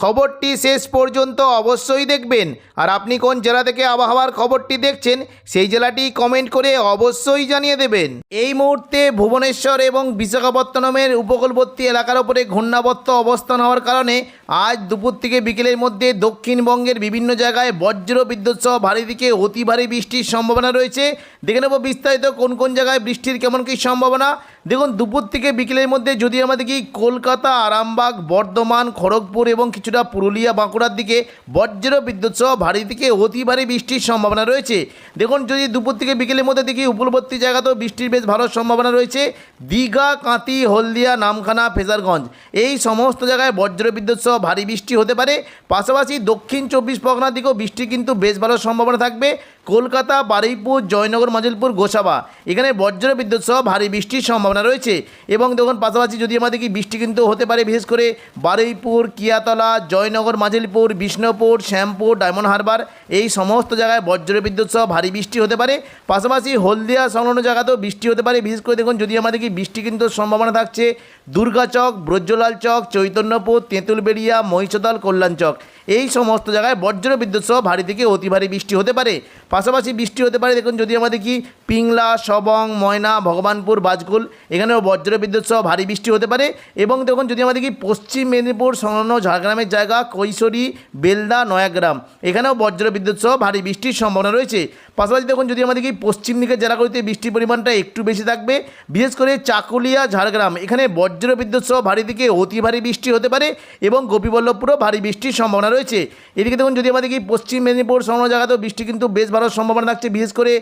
খবরটি শেষ পর্যন্ত অবশ্যই দেখবেন। আর আপনি কোন জেলা থেকে আবহাওয়ার খবরটি দেখছেন, সেই জেলাটি কমেন্ট করে অবশ্যই জানিয়ে দেবেন। এই মুহূর্তে ভুবনেশ্বর এবং বিশাখাপত্তনমের উপকূলবর্তী এলাকার উপরে ঘূর্ণাবর্ত অবস্থান হওয়ার কারণে আজ দুপুর থেকে বিকেলের মধ্যে দক্ষিণবঙ্গের বিভিন্ন জায়গায় বজ্র বিদ্যুৎ সহ ভারী থেকে অতি ভারী বৃষ্টির সম্ভাবনা রয়েছে। দেখে নেব বিস্তারিত কোন কোন জায়গায় বৃষ্টির কেমন কী সম্ভাবনা। দেখুন, দুপুর থেকে বিকেলের মধ্যে যদি আমরা দেখি কলকাতা, আরামবাগ, বর্ধমান, খড়গপুর এবং কিছুটা পুরুলিয়া বাঁকুড়ার দিকে বজ্র বিদ্যুৎ সহ ভারী থেকে অতি ভারী বৃষ্টির সম্ভাবনা রয়েছে। দেখুন, যদি দুপুর থেকে বিকেলের মধ্যে দেখি, উপলবর্তী জায়গাতেও বৃষ্টির বেশ ভালো সম্ভাবনা রয়েছে। দীঘা কাঁতি হলদিয়া, নামখানা, ফেজারগঞ্জ। এই সমস্ত জায়গায় বজ্র বিদ্যুৎ সহ ভারী বৃষ্টি হতে পারে। পাশাপাশি দক্ষিণ চব্বিশ পরগনার দিকেও বৃষ্টি কিন্তু বেশ ভালো সম্ভাবনা থাকবে। কলকাতা, বারুইপুর, জয়নগর, মাজলপুর, গোসাবা। এখানে বজ্র বিদ্যুৎ সহ ভারী বৃষ্টির সম্ভাবনা রয়েছে এবং দেখুন, পাশাপাশি যদি আমাদের কি বৃষ্টি কিন্তু হতে পারে, বিশেষ করে বারুইপুর, কিয়াতলা, জয়নগর, মাজলপুর, বিষ্ণুপুর, শ্যামপুর, ডায়মন্ড হারবার, এই সমস্ত জায়গায় বজ্র বিদ্যুৎ সহ ভারী বৃষ্টি হতে পারে। পাশাপাশি হলদিয়া সংলগ্ন জায়গাতেও বৃষ্টি হতে পারে। বিশেষ করে দেখুন, যদি আমাদের কি বৃষ্টি কিন্তু সম্ভাবনা থাকছে, দুর্গাচক, ব্রজলাল চক, চৈতন্যপুর, তেঁতুলবেড়িয়া, মহিষদল, কল্যাণ চক। এই সমস্ত জায়গায় বজ্র বিদ্যুৎ সহ ভারী থেকে অতি ভারী বৃষ্টি হতে পারে। পাশাপাশি বৃষ্টি হতে পারে, দেখুন যদি আমাদের কি পিংলা, সবং, ময়না, ভগবানপুর বাজকুল এখানেও বজ্র বিদ্যুৎ সহ ভারী বৃষ্টি হতে পারে এবং দেখুন যদি আমাদের কি পশ্চিম মেদিনীপুর, সংলগ্ন ঝাড়গ্রামের জায়গা, কৈশোরী, বেলদা, নয়াগ্রাম, এখানেও বজ্র বিদ্যুৎ সহ ভারী বৃষ্টির সম্ভাবনা রয়েছে। পাশাপাশি দেখুন, যদি আমাদের কি পশ্চিম দিকের জেলাগুলিতে বৃষ্টির পরিমাণটা একটু বেশি থাকবে, বিশেষ করে চাকুলিয়া, ঝাড়গ্রাম, এখানে বজ্র বিদ্যুৎ সহ ভারী থেকে অতি ভারী বৃষ্টি হতে পারে এবং গোপীবল্লভপুরও ভারী বৃষ্টির সম্ভাবনা রয়েছে। এদিকে দেখুন, যদি আমাদের কি পশ্চিম মেদিনীপুর সংলগ্ন জায়গাতেও বৃষ্টি কিন্তু বেশ ভালো সম্ভাবনা থাকছে, বিশেষ করে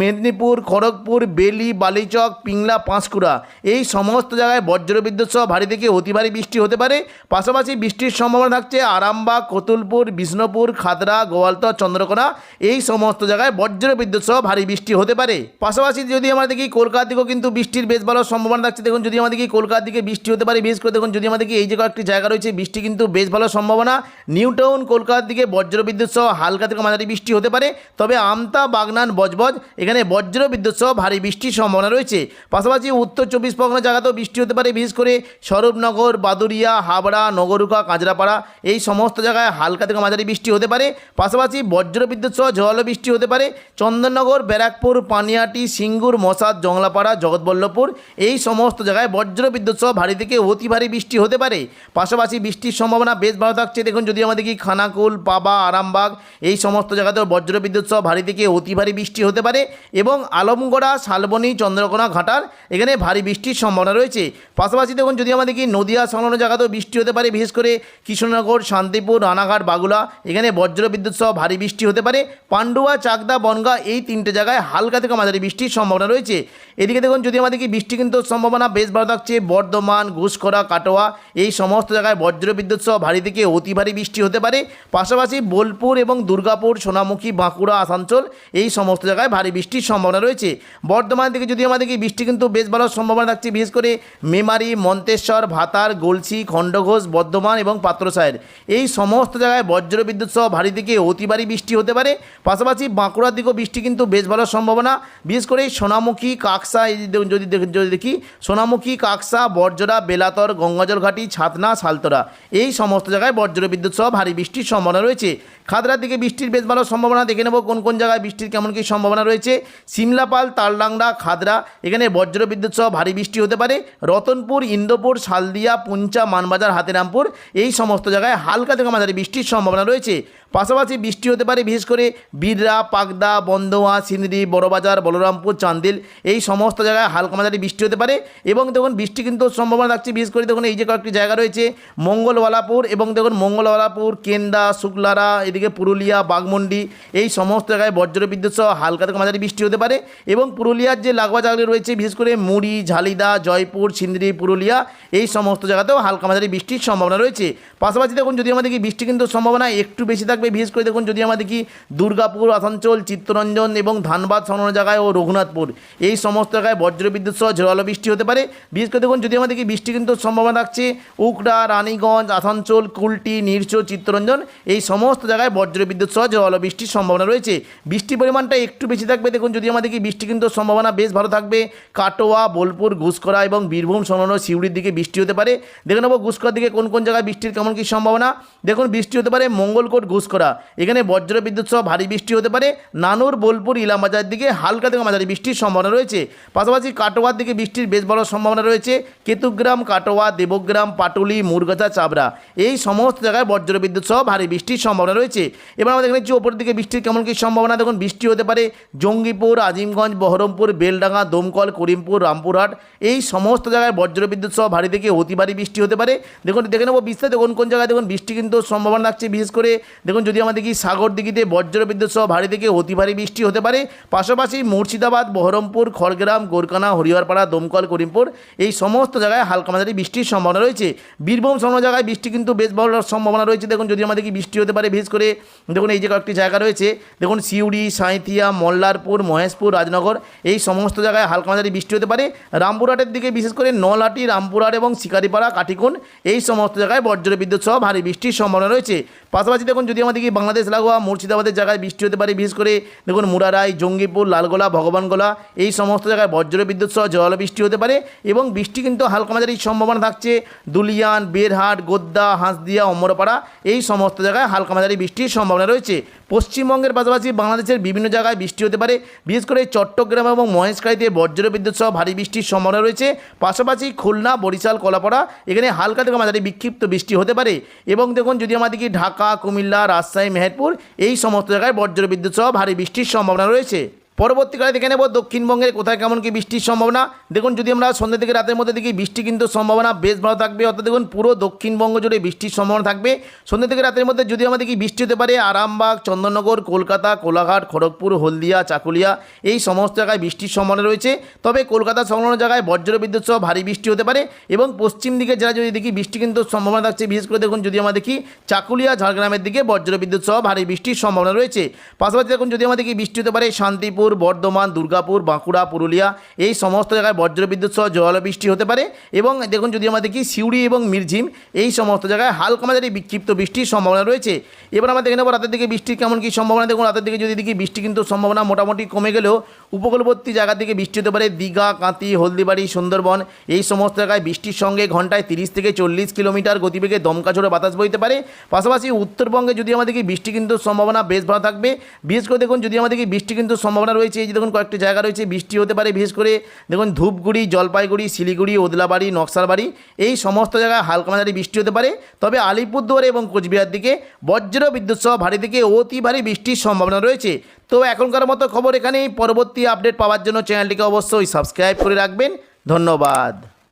মেদিনীপুর, খড়গপুর, বেলি, বালিচক, পিংলা, পাঁশকুড়া। এই সমস্ত জায়গায় বজ্র বিদ্যুৎ সহ ভারী থেকে অতি ভারী বৃষ্টি হতে পারে। পাশাপাশি বৃষ্টির সম্ভাবনা থাকছে আরামবাগ, কতুলপুর, বিষ্ণুপুর, খাদরা, গোয়ালতর, চন্দ্রকোনা। এই সমস্ত জায়গায় বজ্র বিদ্যুৎ সহ ভারী বৃষ্টি হতে পারে। পাশাপাশি যদি আমরা দেখি কলকাতা দিকেও কিন্তু বৃষ্টির বেশ ভালো সম্ভাবনা থাকছে। দেখুন, যদি আমাদের কি কলকাতার দিকে বৃষ্টি হতে পারে, বিশেষ করে দেখুন, যদি আমাদের এই যে কয়েকটি জায়গা রয়েছে, বৃষ্টি কিন্তু বেশ ভালো সম্ভাবনা। নিউ টাউন কলকাতার দিকে বজ্র বিদ্যুৎ সহ হালকা থেকে মাঝারি বৃষ্টি হতে পারে। তবে আমতা, বাগনান, বজবজ, এখানে বজ্র বিদ্যুৎ সহ ভারী বৃষ্টির সম্ভাবনা রয়েছে। পাশাপাশি উত্তর চব্বিশ পরগনা জায়গাতেও বৃষ্টি হতে পারে, বিশেষ করে স্বরূপনগর বাদুরিয়া হাবড়া নগরুকা কাঁচরাপাড়া, এই সমস্ত জায়গায় হালকা থেকে মাঝারি বৃষ্টি হতে পারে। পাশাপাশি বজ্র বিদ্যুৎ সহ ঝোয়ালো বৃষ্টি হতে পারে। চন্দননগর, ব্যারাকপুর, পানিয়াটি, সিঙ্গুর মশাদ জংলাপাড়া, জগৎবল্লভপুর, এই সমস্ত জায়গায় বজ্র বিদ্যুৎ সহ ভারী থেকে অতি ভারী বৃষ্টি হতে পারে। পাশাপাশি বৃষ্টির সম্ভাবনা বেশ ভালো থাকছে। দেখুন, যদি আমাদের কি খানাকুল, পাবা, আরামবাগ, এই সমস্ত জায়গাতেও বজ্র বিদ্যুৎ সহ ভারী থেকে অতি ভারী বৃষ্টি হতে পারে এবং আলমগড়া, শালবনী, চন্দ্রকোনা ঘাটার এখানে ভারী বৃষ্টির সম্ভাবনা রয়েছে। পাশাপাশি দেখুন, যদি আমাদের কি নদিয়া সংলগ্ন জায়গাতেও বৃষ্টি হতে পারে, বিশেষ করে কৃষ্ণনগর শান্তিপুর, রানাঘাট, বাগুলা, এখানে বজ্র বিদ্যুৎ সহ ভারী বৃষ্টি হতে পারে। পান্ডুয়া, চাকদা, বনগা এই তিনটে জায়গায় হালকা থেকে মাঝারি বৃষ্টির সম্ভাবনা রয়েছে। এদিকে দেখুন যদি আমাদের কি বৃষ্টি কিন্তু সম্ভাবনা বেশ ভালো থাকছে, বর্ধমান ঘুষখরা কাটোয়া, এই সমস্ত জায়গায় বজ্র বিদ্যুৎ সহ ভারী থেকে অতি ভারী বৃষ্টি হতে পারে। পাশাপাশি বোলপুর এবং দুর্গাপুর, সোনামুখী, বাঁকুড়া, আসানসোল, এই সমস্ত জায়গায় ভারী বৃষ্টির সম্ভাবনা রয়েছে। বর্ধমান থেকে যদি আমাদের কি বৃষ্টি কিন্তু বেশ ভালো সম্ভাবনা থাকছে, বিশেষ করে মেমারি, মন্তেশ্বর, ভাতার গলসি খণ্ডঘোষ, বর্ধমান এবং পাত্রসায়ের এই সমস্ত জায়গায় বজ্র বিদ্যুৎ সহ ভারী থেকে অতি ভারী বৃষ্টি হতে পারে। পাশাপাশি বাঁকুড়ার দিকেও বৃষ্টি কিন্তু বেশ ভালো সম্ভাবনা। বিশেষ করে সোনামুখী, কাকসা যদি যদি দেখি, সোনামুখী, কাকসা বর্জরা বেলাতর, গঙ্গাজল ঘাটি, ছাতনা সালতরা এই সমস্ত জায়গায় বজ্র বিদ্যুৎ সহ ভারী বৃষ্টির সম্ভাবনা রয়েছে। খাদরার দিকে বৃষ্টির বেশ ভালো সম্ভাবনা, দেখে নেব কোন কোন জায়গায় বৃষ্টির কেমন কী সম্ভাবনা রয়েছে। সিমলাপাল, তালডাংরা, খাদরা, এখানে বজ্র বিদ্যুৎ সহ ভারী বৃষ্টি হতে পারে। রতনপুর, ইন্দোপুর, শালদিয়া, পুঞ্চা, মানবাজার, হাতিরামপুর, এই সমস্ত জায়গায় হালকা থেকে মাঝারি বৃষ্টির সম্ভাবনা রয়েছে। পাশাপাশি বৃষ্টি হতে পারে, বিশেষ করে বীররা পাকদা বন্দোয়া সিন্দ্রি বড়বাজার, বলরামপুর, চান্দিল, এই সমস্ত জায়গায় হালকা মাঝারি বৃষ্টি হতে পারে। এবং দেখুন, বৃষ্টি কিন্তু সম্ভাবনা থাকছে, বিশেষ করে দেখুন, এই যে কয়েকটি জায়গা রয়েছে মঙ্গলওয়ালাপুর এবং দেখুন মঙ্গলওয়ালাপুর কেন্দা, শুক্লারা, এদিকে পুরুলিয়া বাগমন্ডি এই সমস্ত জায়গায় বজ্র বিদ্যুৎ সহ হালকা থেকে মাঝারি বৃষ্টি হতে পারে। এবং পুরুলিয়ার যে লাগোয়া জায়গাগুলি রয়েছে, বিশেষ করে মুড়ি, ঝালিদা, জয়পুর সিন্দ্রি পুরুলিয়া, এই সমস্ত জায়গাতেও হালকা মাঝারি বৃষ্টির সম্ভাবনা রয়েছে। পাশাপাশি দেখুন, যদি আমাদের বৃষ্টি কিন্তু সম্ভাবনা একটু বেশি থাকবে থাকবে। বিশেষ করে দেখুন, যদি আমাদের কি দুর্গাপুর, আসানসোল, চিত্তরঞ্জন এবং ধানবাদ সংলগ্ন জায়গায় ও রঘুনাথপুর, এই সমস্ত জায়গায় বজ্রবিদ্যুৎ সহ ঝোড়ালো বৃষ্টি হতে পারে। বিশেষ করে দেখুন, যদি আমাদের কি বৃষ্টি কিন্তু সম্ভাবনা থাকছে, উকড়া, রানীগঞ্জ, আসানসোল, কুলটি নিরচো চিত্তরঞ্জন, এই সমস্ত জায়গায় বজ্রবিদ্যুৎ সহ ঝোড়ালো বৃষ্টির সম্ভাবনা রয়েছে। বৃষ্টির পরিমাণটা একটু বেশি থাকবে। দেখুন, যদি আমাদের দেখি বৃষ্টি কিন্তু সম্ভাবনা বেশ ভালো থাকবে। কাটোয়া, বোলপুর ঘুষকরা এবং বীরভূম সংলগ্ন শিউড়ির দিকে বৃষ্টি হতে পারে। দেখে নেব ঘুষকরার দিকে কোন কোন জায়গায় বৃষ্টির কেমন কী সম্ভাবনা। দেখুন, বৃষ্টি হতে পারে মঙ্গলকোট ঘুষকরা এখানে বজ্রবিদ্যুৎ সহ ভারী বৃষ্টি হতে পারে। নানুর, বোলপুর, ইলামবাজার দিকে হালকা থেকে মাঝারি বৃষ্টির সম্ভাবনা রয়েছে। পাশাপাশি কাটোয়ার দিকে বৃষ্টির বেশ বড় সম্ভাবনা রয়েছে। কেতুগ্রাম, কাটোয়া, দেবগ্রাম, পাটুলি, মুরগাছা, চাবড়া এই সমস্ত জায়গায় বজ্রবিদ্যুৎ সহ ভারী বৃষ্টির সম্ভাবনা রয়েছে। এবার আমরা দেখে নিচ্ছি ওপরের দিকে বৃষ্টির কেমন কী সম্ভাবনা। দেখুন, বৃষ্টি হতে পারে জঙ্গিপুর, আজিমগঞ্জ, বহরমপুর, বেলডাঙ্গা, দমকল, করিমপুর, রামপুরহাট এই সমস্ত জায়গায় বজ্রবিদ্যুৎ সহ ভারী থেকে অতি ভারী বৃষ্টি হতে পারে। দেখুন, দেখে নেব বিস্তারিত কোন কোন জায়গায়। দেখুন, বৃষ্টি কিন্তু সম্ভাবনা থাকছে বিশেষ করে। দেখুন যদি আমাদের কি সাগর দিঘিতে বজ্রবিদ্যুৎ সহ ভারী থেকে অতি ভারী বৃষ্টি হতে পারে, পাশাপাশি মুর্শিদাবাদ, বহরমপুর, খড়গ্রাম গোরকানা হরিহরপাড়া, দমকল, করিমপুর, এই সমস্ত জায়গায় হালকা মাঝারি বৃষ্টির সম্ভাবনা রয়েছে। বীরভূম সমস্ত জায়গায় বৃষ্টি কিন্তু বেশ বড় সম্ভাবনা রয়েছে। দেখুন, যদি আমাদের কি বৃষ্টি হতে পারে, বিশেষ করে দেখুন, এই যে কয়েকটি জায়গা রয়েছে, দেখুন, সিউড়ি, সাঁইথিয়া, মল্লারপুর, মহেশপুর, রাজনগর, এই সমস্ত জায়গায় হালকা মাঝারি বৃষ্টি হতে পারে। রামপুরহাটের দিকে বিশেষ করে নলহাটি, রামপুরহাট এবং শিকারিপাড়া কাটিকুন এই সমস্ত জায়গায় বজ্রবিদ্যুৎ সহ ভারী বৃষ্টির সম্ভাবনা রয়েছে। পাশাপাশি দেখুন, যদি আমাদের কি বাংলাদেশ লাগোয়া, মুর্শিদাবাদের জায়গায় বৃষ্টি হতে পারে, বিশেষ করে দেখুন মুরারাই জঙ্গিপুর, লালগোলা ভগবানগোলা এই সমস্ত জায়গায় বজ্র বিদ্যুৎ সহ জল বৃষ্টি হতে পারে এবং বৃষ্টি কিন্তু হালকা মাঝারি সম্ভাবনা থাকছে। দুলিয়ান, বেরহাট গোদ্দা হাঁসদিয়া, অমরপাড়া, এই সমস্ত জায়গায় হালকা মাঝারি বৃষ্টির সম্ভাবনা রয়েছে। পশ্চিমবঙ্গের পাশাপাশি বাংলাদেশের বিভিন্ন জায়গায় বৃষ্টি হতে পারে। বিশেষ করে চট্টগ্রাম এবং মহেশখালীতে বজ্রবিদ্যুৎ সহ ভারী বৃষ্টির সম্ভাবনা রয়েছে। পাশাপাশি খুলনা, বরিশাল, কলাপাড়া এখানে হালকা থেকে মাঝারি বিক্ষিপ্ত বৃষ্টি হতে পারে। এবং দেখুন, যদি আমাদের কি ঢাকা, কুমিল্লা, রাজশাহী, মেহেরপুর এই সমস্ত জায়গায় বজ্রবিদ্যুৎ সহ ভারী বৃষ্টির সম্ভাবনা রয়েছে। পরবর্তীকালে দেখে নেব দক্ষিণবঙ্গের কোথায় কেমন কি বৃষ্টির সম্ভাবনা। দেখুন, যদি আমরা সন্ধ্যা থেকে রাতের মধ্যে দেখি, বৃষ্টি কিন্তু সম্ভাবনা বেশ ভালো থাকবে। অর্থাৎ দেখুন, পুরো দক্ষিণবঙ্গ জুড়ে বৃষ্টির সম্ভাবনা থাকবে। সন্ধ্যা থেকে রাতের মধ্যে যদি আমাদের কি বৃষ্টি হতে পারে আরামবাগ, চন্দননগর, কলকাতা, কোলাঘাট, খড়গপুর, হলদিয়া, চাকুলিয়া, এই সমস্ত জায়গায় বৃষ্টির সম্ভাবনা রয়েছে। তবে কলকাতা সংলগ্ন জায়গায় বজ্রবিদ্যুৎ সহ ভারী বৃষ্টি হতে পারে এবং পশ্চিম দিকে যারা যদি দেখি, বৃষ্টি কিন্তু সম্ভাবনা থাকছে। বিশেষ করে দেখুন, যদি আমরা দেখি, চাকুলিয়া, ঝাড়গ্রামের দিকে বজ্র বিদ্যুৎ সহ ভারী বৃষ্টির সম্ভাবনা রয়েছে। পাশাপাশি দেখুন, যদি আমাদের কি বৃষ্টি হতে পারে শান্তিপুর বর্ধমান, দুর্গাপুর, বাঁকুড়া, পুরুলিয়া এই সমস্ত জায়গায় বজ্রবিদ্যুৎ সহ জলবৃষ্টি হতে পারে এবং দেখুন যদি আমাদের দেখি সিউড়ি এবং মির্ঝিম এই সমস্ত জায়গায় হালকা মাঝারি বিক্ষিপ্ত বৃষ্টির সম্ভাবনা রয়েছে। এবার আমরা দেখে নেব রাতের দিকে বৃষ্টির কেমন কী সম্ভাবনা। দেখুন রাতের দিকে যদি দেখি বৃষ্টি কিন্তু সম্ভাবনা মোটামুটি কমে গেলেও উপকূলবর্তী জায়গা থেকে বৃষ্টি হতে পারে। দীঘা কাঁতি হলদিবাড়ি, সুন্দরবন এই সমস্ত জায়গায় বৃষ্টির সঙ্গে ঘন্টায় তিরিশ থেকে চল্লিশ কিলোমিটার গতিবেগে দমকা ঝোড়ে বাতাস বইতে পারে। পাশাপাশি উত্তরবঙ্গে যদি আমাদেরকে বৃষ্টি কিন্তু সম্ভাবনা বেশ ভালো থাকবে। বিশেষ করে দেখুন যদি আমাদেরকে বৃষ্টি কিন্তু সম্ভাবনা রয়েছে, এই যে দেখুন কয়েকটি জায়গা রয়েছে, বৃষ্টি হতে পারে, বিশেষ করে দেখুন ধূপগুড়ি, জলপাইগুড়ি, শিলিগুড়ি, ওদলাবাড়ি, নকশালবাড়ি, এই সমস্ত জায়গায় হালকা মাঝারি বৃষ্টি হতে পারে। তবে আলিপুরদুয়ার এবং কোচবিহার দিকে বজ্র বিদ্যুৎ সহ ভারী দিকে অতি ভারী বৃষ্টির সম্ভাবনা রয়েছে। তো এখনকার মতো খবর এখানেই, পরবর্তী আপডেট পাওয়ার জন্য চ্যানেলটিকে অবশ্যই সাবস্ক্রাইব করে রাখবেন। ধন্যবাদ।